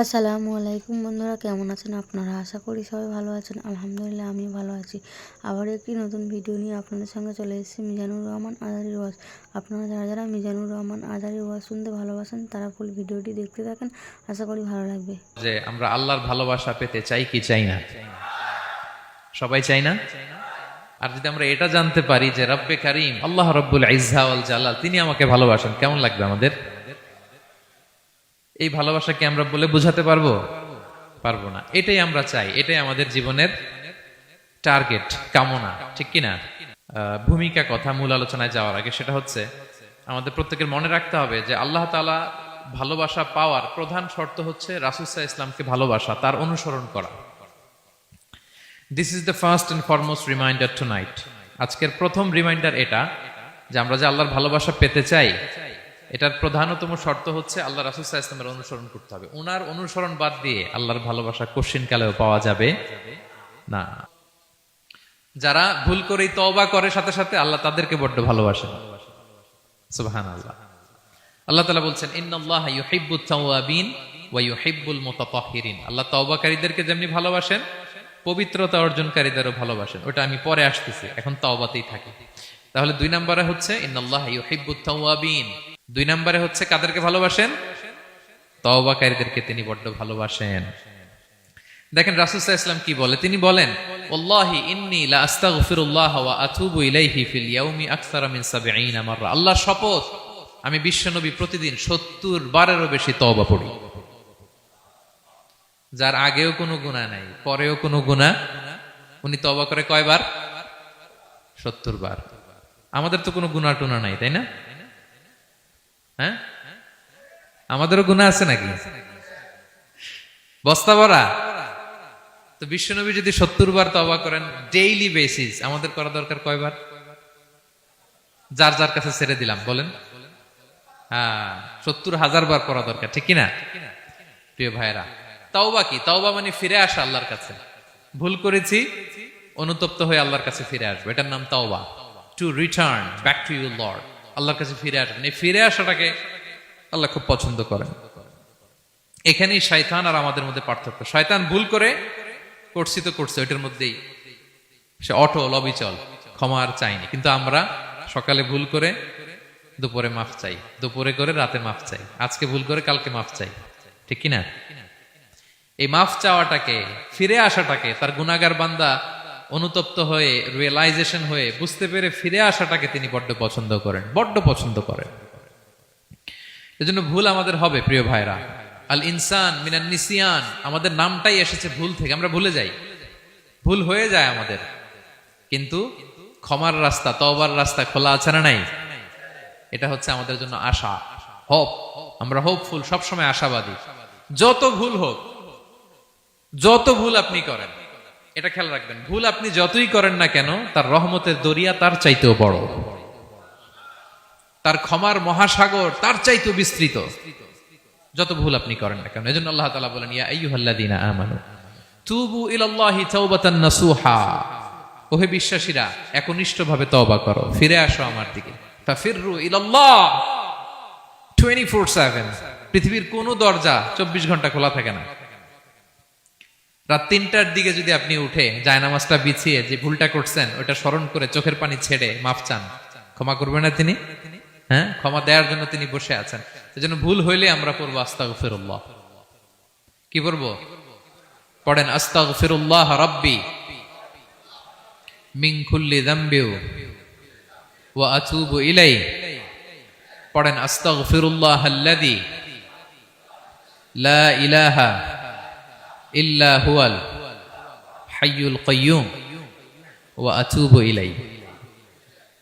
আসসালামু আলাইকুম বন্ধুরা, কেমন আছেন আপনারা? আশা করি সবাই ভালো আছেন। আলহামদুলিল্লাহ আমি ভালো আছি। আবার একটি নতুন ভিডিও নিয়ে আপনাদের সঙ্গে চলে এসেছি, মিজানুর রহমান আজারি ওয়াজ। আপনারা যারা যারা মিজানুর রহমান আজারি ওয়াজ শুনতে ভালোবাসেন, তারা ফুল ভিডিওটি দেখতে থাকেন। আশা করি ভালো লাগবে। যে আমরা আল্লাহর ভালোবাসা পেতে চাই কি চাই না? সবাই চাই না? আর যদি আমরা এটা জানতে পারি যে রব্বে কারিম, আল্লাহ রব্বুল ইজ্জা জালাল, তিনি আমাকে ভালোবাসেন, কেমন লাগবে আমাদের? এই ভালোবাসাকে আমরা বলে বোঝাতে পারব? পারব না। এটাই আমরা চাই। এটাই আমাদের জীবনের টার্গেট কামনা। ঠিক কিনা? ভূমিকা, কথা, মূল আলোচনায় যাওয়ার আগে সেটা হচ্ছে, আমাদের প্রত্যেকের মনে রাখতে হবে যে আল্লাহ তাআলা ভালোবাসা পাওয়ার প্রধান শর্ত হচ্ছে রাসুসাহ ইসলামকে ভালোবাসা, তার অনুসরণ করা। This is the first and foremost reminder tonight আজকের প্রথম রিমাইন্ডার এটা, যে আমরা যে আল্লাহর ভালোবাসা পেতে চাই এটার প্রধানতম শর্ত হচ্ছে আল্লাহ রাসুসাহ ইসলামের অনুসরণ করতে হবে। ওনার অনুসরণ বাদ দিয়ে আল্লাহর ভালোবাসা কোশ্চিন কালেও পাওয়া যাবে না। যারা ভুল করেই তওবা করে, সাথে সাথে আল্লাহ তাদেরকে বড্ড ভালোবাসেন। সুবহান আল্লাহ আল্লাহ তালা বলছেন আল্লাহ তওবাকারীদেরকে যেমনি ভালোবাসেন, পবিত্রতা অর্জনকারীদেরও ভালোবাসেন। ওটা আমি পরে আসতেছি, এখন তওবাতেই থাকি। তাহলে দুই নম্বরে হচ্ছে, ইন্নাল্লাহ ইউহিব্বুত দুই নম্বরে হচ্ছে, কাদেরকে ভালোবাসেন? তওবাকারীদেরকে তিনি বড্ড ভালোবাসেন। দেখেন রাসূলুল্লাহ ইসলাম কি বলে? তিনি বলেন, ওয়াল্লাহি ইন্নী লা আস্তাগফিরুল্লাহ ওয়া আতুবু ইলাইহি ফিল ইয়াউমি আকসারা 70 মাররা। আল্লাহর শপথ, আমি প্রতিদিন 70 বারেরও বেশি তওবা পড়ি। যার আগেও কোনো গুনাহ নাই, পরেও কোনো গুনাহ। উনি তওবা করে কয়বার? 70 বার। আমাদের তো কোনো গুনাহ টুনা নাই, তাই না? হ্যাঁ? আমাদেরও গুনাহ আছে নাকি? বস্তা ভরা? তো বিশ্বনবী যদি সত্তর বার তবা করেন ডেইলি বেসিস আমাদের করা দরকার কয়বার? যার যার কাছে ছেড়ে দিলাম, বলেন। হ্যাঁ সত্তর হাজার বার করা দরকার, ঠিক কিনা? প্রিয় ভাইরা তাওবা কি? তাওবা মানে ফিরে আসা আল্লাহর কাছে। ভুল করেছি, অনুতপ্ত হয়ে আল্লাহর কাছে ফিরে আসবে। এটার নাম তাওবা। To return back to your lord আল্লাহর কাছে ফিরে আসবেন এই ফিরে আসাটাকে আল্লাহ খুব পছন্দ করেন। এখানেই শয়তান আর আমাদের মধ্যে পার্থক্য। শয়তান ভুল করে করছি তো করছে, ওইটার মধ্যেই সে অটল, অবিচল, ক্ষমা আর চাইনি কিন্তু আমরা সকালে ভুল করে দুপুরে মাফ চাই। দুপুরে করে রাতে মাফ চাই। আজকে ভুল করে কালকে মাফ চাই। ঠিক কিনা? এই মাফ চাওয়াটাকে, ফিরে আসাটাকে তার গুনাগার বান্দা অনুতপ্ত হয়ে রিয়েলাইজেশন হয়ে, বুঝতে পেরে ফিরে আসাটাকে তিনি বড্ড পছন্দ করেন, বড্ড পছন্দ করেন। এজন্য ভুল আমাদের হবে, প্রিয় ভাইরা। আল ইনসান মিনান নিসিয়ান, আমাদের নামটাই এসেছে ভুল থেকে, আমরা ভুলে যাই। ভুল হয়ে যায় আমাদের। কিন্তু ক্ষমার রাস্তা, তওবার রাস্তা খোলা আছে না নাই? এটা হচ্ছে আমাদের জন্য আশা হোপ আমরা হোপফুল সবসময় আশাবাদী। যত ভুল হোক, যত ভুল আপনি করেন এটা খেয়াল রাখবেন, ভুল আপনি যতই করেন না কেন, তার রহমতের দরিয়া তার চাইতেও বড়। তার ক্ষমার মহাসাগর তার চাইতেও বিস্তৃত। যত ভুল আপনি করেন না কেন, এজন্য আল্লাহ তাআলা বলেন, ইয়া আইয়ুহাল্লাযীনা আমানু, তুবু ইলাল্লাহি তাওবাতান নাসুহা। ওহে বিশ্বাসীরা, একনিষ্ঠভাবে তওবা করো, ফিরে আসো আমার দিকে। ফাফিররু ইলাল্লাহ। 24/7 পৃথিবীর কোনো দরজা 24 ঘণ্টা খোলা থাকে না। রাত তিনটার দিকে যদি আপনি উঠে জায়নামাজটা বিছিয়ে যে ভুলটা করছেন, ওটা স্মরণ করে চোখের পানি ছেড়ে মাফ চান। ক্ষমা করবেন না তিনি? হ্যাঁ? ক্ষমা দেওয়ার জন্য তিনি বসে আছেন। এজন্য ভুল হইলে আমরা পড়ব আস্তাগফিরুল্লাহ। কি পড়ব? পড়েন, আস্তাগফিরুল্লাহ রাব্বি মিন কুল্লি যামবিউ ওয়া আতুবু ইলাই। পড়েন, আস্তাগফিরুল্লাহ আল্লাযী লা ইলাহা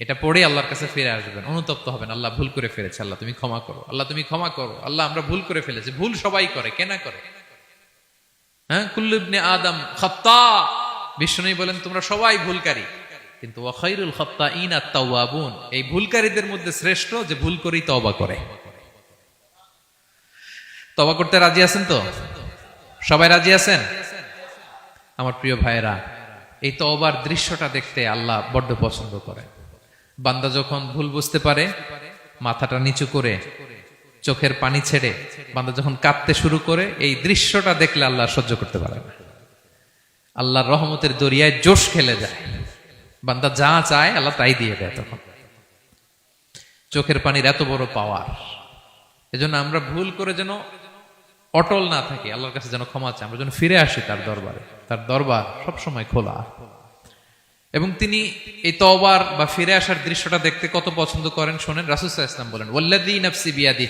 এটা পড়ে আল্লাহর কাছে ফিরে আসবেন, অনুতপ্ত হবেন, আল্লাহ ভুল করে ফেলেছে, আল্লাহ তুমি ক্ষমা করো, আল্লাহ তুমি ক্ষমা করো, আল্লাহ আমরা ভুল করে ফেলেছি, ভুল সবাই করে কেনা করে? হ্যাঁ? কুল্লুবনে আদম খত্তা বিষ্ণু বলেন, তোমরা সবাই ভুলকারী। কিন্তু ওয়াখাইরুল খত্তা ইন আত্মাউয়াবুন এই ভুলকারীদের মধ্যে শ্রেষ্ঠ যে ভুল করেই তওবা করে। তওবা করতে রাজি আছেন তো? সবাই রাজি আছেন? আমার প্রিয় ভাইয়েরা, এই তওবার দৃশ্যটা দেখতে আল্লাহ বড্ড পছন্দ করে। বান্দা যখন ভুল বুঝতে পারে, মাথাটা নিচু করে, চোখের পানি ছেড়ে বান্দা যখন কাঁদতে শুরু করে, এই দৃশ্যটা দেখলে আল্লাহ সহ্য করতে পারে না। আল্লাহর রহমতের দরিয়ায় জোশ খেলে যায়। বান্দা যা চায় আল্লাহ তাই দিয়ে দেয় তখন। চোখের পানির এত বড় পাওয়ার এজন্য আমরা ভুল করে যেন অটল না থাকি, আল্লাহর কাছে যেন ক্ষমা চাই আমরা যেন ফিরে আসি তার দরবারে। তার দরবার সবসময় খোলা। এবং তিনি এই তওবার বা ফিরে আসার দৃশ্যটা দেখতে কত পছন্দ করেন, শোনেন রাসুসাহ ইসলাম বলেন ওল্লাদি বিয়াদি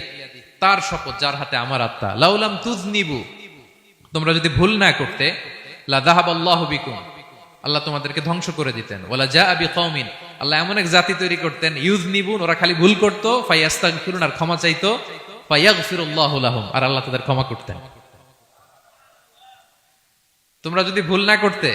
তার শপথ, যার হাতে আমার আত্মা। লাউলাম তুজ নিবু তোমরা যদি ভুল না করতে লাদাহাব আল্লাহ বিকুম আল্লাহ তোমাদেরকে ধ্বংস করে দিতেন। ওলা যা আবি কৌমিন আল্লাহ এমন এক জাতি তৈরি করতেন ইউজ নিবুন ওরা খালি ভুল করতো ফাইয়াস্তাগ ফিরুন আর ক্ষমা চাইতো। আর আল্লাহ তাদের ক্ষমা করতেন। তোমরা যদি ভুল না করতে,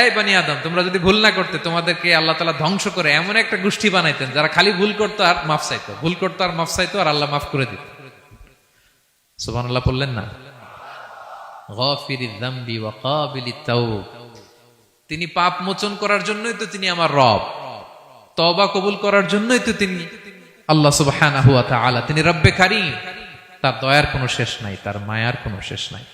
এই বানি আদম, তোমরা যদি ভুল না করতে, তোমাদেরকে আল্লাহ তালা ধ্বংস করে এমন একটা গোষ্ঠী বানাইতেন, যারা খালি ভুল করতো আর মাফ চাইতো। ভুল করতো আর মাফ চাইতো, আর আল্লাহ মাফ করে দিত। সুবান আল্লাহ বললেন না তিনি পাপ মোচন করার জন্যই তো তিনি আমার রব। তওবা কবুল করার জন্যই তো তিনি আল্লাহ সুবহানাহু ওয়া তাআলা, তিনি রব্বে কারীম। তার দয়ার কোনো শেষ নাই, তার মায়ার কোনো শেষ নাই।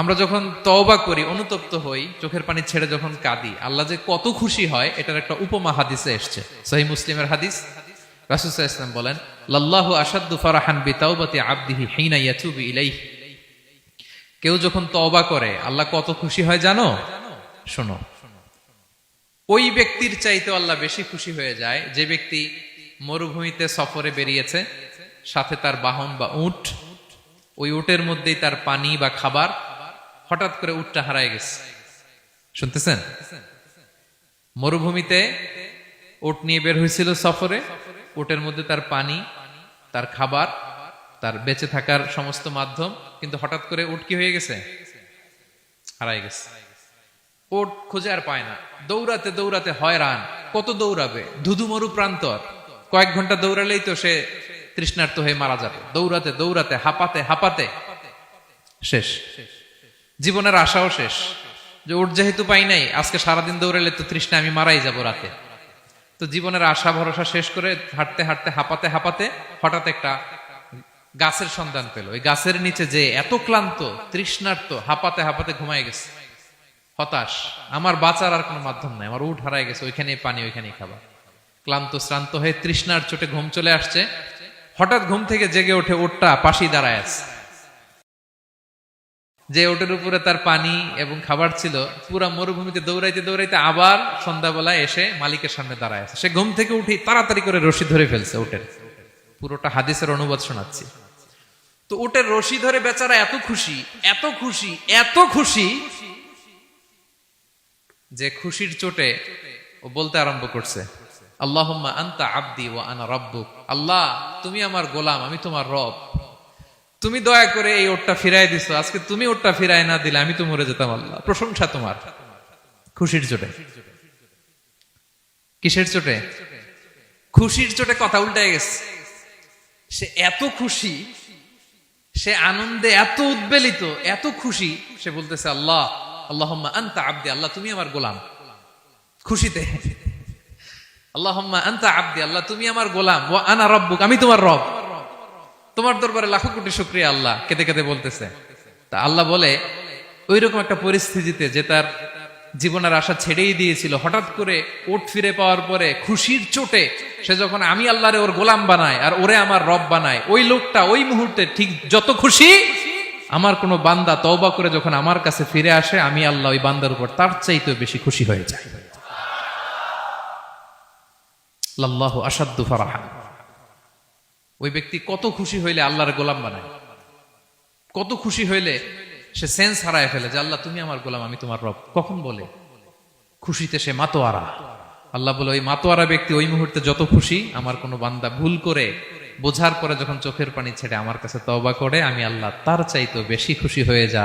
আমরা যখন তওবা করি, অনুতপ্ত হই, চোখের পানি ছেড়ে যখন কাঁদি, আল্লাহ যে কত খুশি হয়, এটার একটা উপমা হাদিসে এসছে। সহি মুসলিমের হাদিস। রাসূল ওয়াসাল্লাম বলেন লাল্লাহু আশাদ্দু ফারাহান বিতাওবাতি আবদিহি হিনা ইয়াতুবু ইলাইহি। কেউ যখন তওবা করে, আল্লাহ কত খুশি হয় জানো? শোনো। ওই ব্যক্তির চাইতে আল্লাহ বেশি খুশি হয়ে যায়, যে ব্যক্তি মরুভূমিতে সফরে বেরিয়েছে, সাথে তার বাহন বা উট। ওই উটের মধ্যেই তার পানি বা খাবার হঠাৎ করে উটটা হারায় গেছে। শুনতেছেন? মরুভূমিতে উট নিয়ে বের হয়েছিল সফরে, উটের মধ্যে তার পানি, তার খাবার, তার বেঁচে থাকার সমস্ত মাধ্যম, কিন্তু হঠাৎ করে উট কি হয়ে গেছে? হারাই গেছে। ওট খুঁজে আর পায় না। দৌড়াতে দৌড়াতে হয়রান। কত দৌড়াবে? ধুধু মরু প্রান্তর। কয়েক ঘণ্টা দৌড়ালেই তো সে তৃষ্ণার্ত হয়ে মারা যাবে। দৌড়াতে দৌড়াতে, হাঁপাতে হাঁপাতে। শেষ। জীবনের আশাও শেষ। যে ওট যেহেতু পাই নাই, আজকে সারাদিন দৌড়ালে তো তৃষ্ণা আমি মারাই যাব রাতে। তো জীবনের আশা, ভরসা শেষ করে হাঁটতে হাঁটতে, হাঁপাতে হাঁপাতে হঠাৎ একটা গাছের সন্ধান পেল। ওই গাছের নিচে যে এত ক্লান্ত, তৃষ্ণার্ত, হাঁপাতে হাঁপাতে ঘুমায় গেছে। হতাশ। আমার বাঁচার আর কোনো মাধ্যম নাই। আমার উঠ হারায় গেছে। ওইখানে পানি, ওইখানেই খাবার। ক্লান্ত, শ্রান্ত হয়ে তৃষ্ণার চোটে ঘুম চলে আসছে। হঠাৎ ঘুম থেকে জেগে ওঠে ওটটা পাশি দাঁড়ায় আছে। যে ওটের উপরে তার পানি এবং খাবার ছিল, পুরা মরুভূমিতে দৌড়াইতে দৌড়াইতে আবার সন্ধ্যাবেলায় এসে মালিকের সামনে দাঁড়ায় আছে। সে ঘুম থেকে উঠে তাড়াতাড়ি করে রশি ধরে ফেলছে ওটের। পুরোটা হাদিসের অনুবাদ শোনাচ্ছি। তো ওটের রশি ধরে বেচারা এত খুশি এত খুশি এত খুশি যে খুশির চোটে ও বলতে আরম্ভ করছে আল্লাহুম্মা আনতা আব্দি ওয়া আনা রাব্বুক। আল্লাহ, তুমি আমার গোলাম, আমি তোমার রব। তুমি দয়া করে এই ওটটা ফিরাই দিছো। আজকে তুমি ওটটা ফিরাই না দিলে আমি তো মরে যেতাম, আল্লাহ। প্রশংসা তোমার। খুশির চোটে। কিসের চোটে? খুশির চোটে কথা উল্টায় গেছে। সে এত খুশি, সে আনন্দে এত উদ্বেলিত, এত খুশি, সে বলতেছে, আল্লাহ আল্লাহ আন্তা আব্দি, আল্লাহ, তুমি আমার গোলাম। খুশিতে। আল্লাহ আন্তা আব্দি, আল্লাহ, তুমি আমার গোলাম। ও আনা রব্বুক, আমি তোমার রব। তোমার দরবারে লাখো কোটি আল্লাহ, কেঁদে কেঁদে বলতেছে। তা আল্লাহ বলে ওই রকম একটা পরিস্থিতিতে যে তার জীবনের আশা ছেড়েই দিয়েছিল, হঠাৎ করে ওট ফিরে পাওয়ার পরে খুশির চোটে সে যখন আমি আল্লাহরে ওর গোলাম বানায় আর ওরে আমার রব বানায় ওই লোকটা ওই মুহূর্তে ঠিক যত খুশি আমার কোনো বান্দা তওবা করে যখন আমার কাছে ফিরে আসে, আমি আল্লাহ ওই বান্দার উপর তার চাইতেও বেশি খুশি হয়ে যায় লাল্লাহ আসাদ্দু ফারাহা। ওই ব্যক্তি কত খুশি হইলে আল্লাহর গোলাম বানায়। কত খুশি হইলে সে সেন্স হারায় ফেলে যে, আল্লাহ, তুমি আমার গোলাম, আমি তোমার রব। কখন বলে? খুশিতে সে মাতোয়ারা। আল্লাহ বলে, ওই মাতোয়ারা ব্যক্তি ওই মুহূর্তে যত খুশি, আমার কোনো বান্দা ভুল করে বোঝার পরে যখন চোখের পানি ছেড়ে আমার কাছে তওবা করে, আমি আল্লাহ তার চাইতো বেশি খুশি হয়ে যা